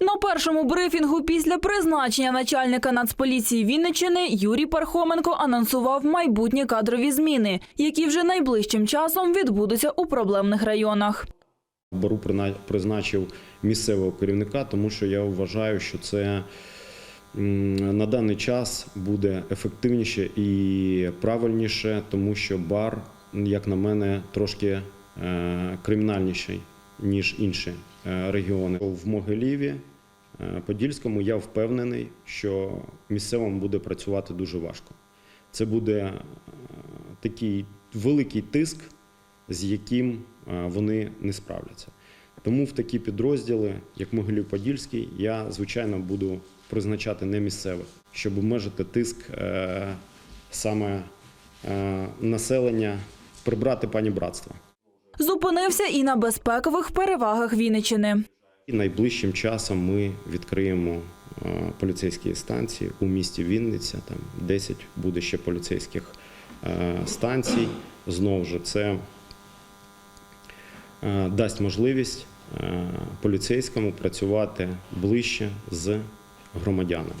На першому брифінгу після призначення начальника Нацполіції Вінниччини Юрій Пархоменко анонсував майбутні кадрові зміни, які вже найближчим часом відбудуться у проблемних районах. Бару призначив місцевого керівника, тому що я вважаю, що це на даний час буде ефективніше і правильніше, тому що бар, як на мене, трошки е, кримінальніший, ніж інші е, регіони. В Могиліві, е, Подільському, я впевнений, що місцевому буде працювати дуже важко. Це буде е, такий великий тиск, з яким вони не справляться. Тому в такі підрозділи, як Могилів-Подільський, я звичайно буду призначати не місцевих, щоб обмежити тиск саме населення, прибрати пані братства. Зупинився і на безпекових перевагах Вінниччини. І найближчим часом ми відкриємо е, поліцейські станції у місті Вінниця. Там 10 буде ще поліцейських е, станцій. Знову ж це е, дасть можливість поліцейському працювати ближче з громадянами.